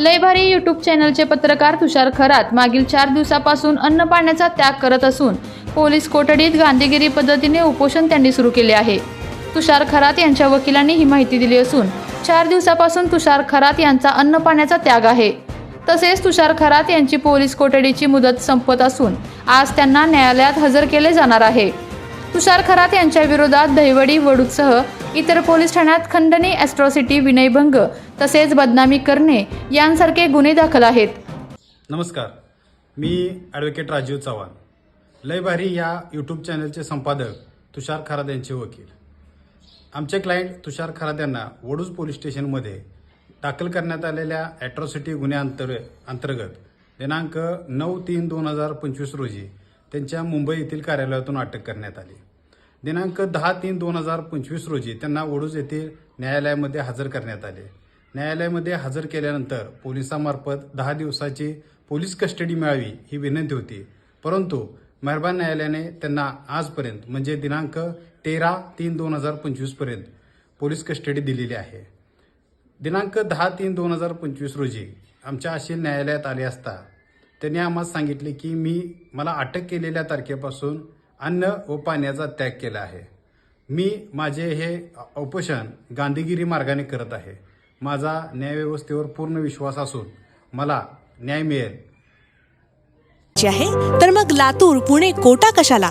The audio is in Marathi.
लयभारी यूट्यूब चॅनलचे पत्रकार तुषार खरात मागील चार दिवसापासून अन्न पाण्याचा त्याग करत असून पोलीस कोठडीत गांधीगिरी पद्धतीने उपोषण त्यांनी सुरू केले आहे. तुषार खरात यांच्या वकिलांनी ही माहिती दिली असून चार दिवसापासून तुषार खरात यांचा अन्न पाण्याचा त्याग आहे. तसेच तुषार खरात यांची पोलीस कोठडीची मुदत संपत असून आज त्यांना न्यायालयात हजर केले जाणार आहे. तुषार खरात यांच्या विरोधात दहिवडी वडूदसह इतर पोलीस ठाण्यात खंडणी ॲस्ट्रॉसिटी विनयभंग तसेच बदनामी करणे यांसारखे गुन्हे दाखल आहेत. नमस्कार. मी ॲडव्होकेट राजीव चव्हाण. लय भारी या यूट्यूब चॅनलचे संपादक तुषार खराद यांचे वकील. आमचे क्लायंट तुषार खराद यांना वडूज पोलीस स्टेशनमध्ये दाखल करण्यात आलेल्या ॲट्रॉसिटी गुन्ह्यांतर अंतर्गत दिनांक नऊ तीन दोन हजार पंचवीस रोजी त्यांच्या मुंबई येथील कार्यालयातून अटक करण्यात आली. दिनांक दहा तीन दोन हजार पंचवीस रोजी त्यांना ओढूज येथील न्यायालयामध्ये हजर करण्यात आले. न्यायालयामध्ये हजर केल्यानंतर पोलिसांमार्फत दहा दिवसाची पोलीस कस्टडी मिळावी ही विनंती होती. परंतु मेहरबान न्यायालयाने त्यांना आजपर्यंत म्हणजे दिनांक तेरा तीन दोन हजार पंचवीसपर्यंत पोलीस कस्टडी दिलेली आहे. दिनांक दहा तीन दोन हजार पंचवीस रोजी आमच्या अशील न्यायालयात आले असता त्यांनी आम्हाला सांगितले की मी मला अटक केलेल्या तारखेपासून अन्न व पाण्याचा त्याग केला आहे. मी माझे हे उपोषण गांधीगिरी मार्गाने करत आहे. माझा न्यायव्यवस्थेवर पूर्ण विश्वास असून मला न्याय मिळेल. आहे? तर मग लातूर पुणे कोटा कशाला?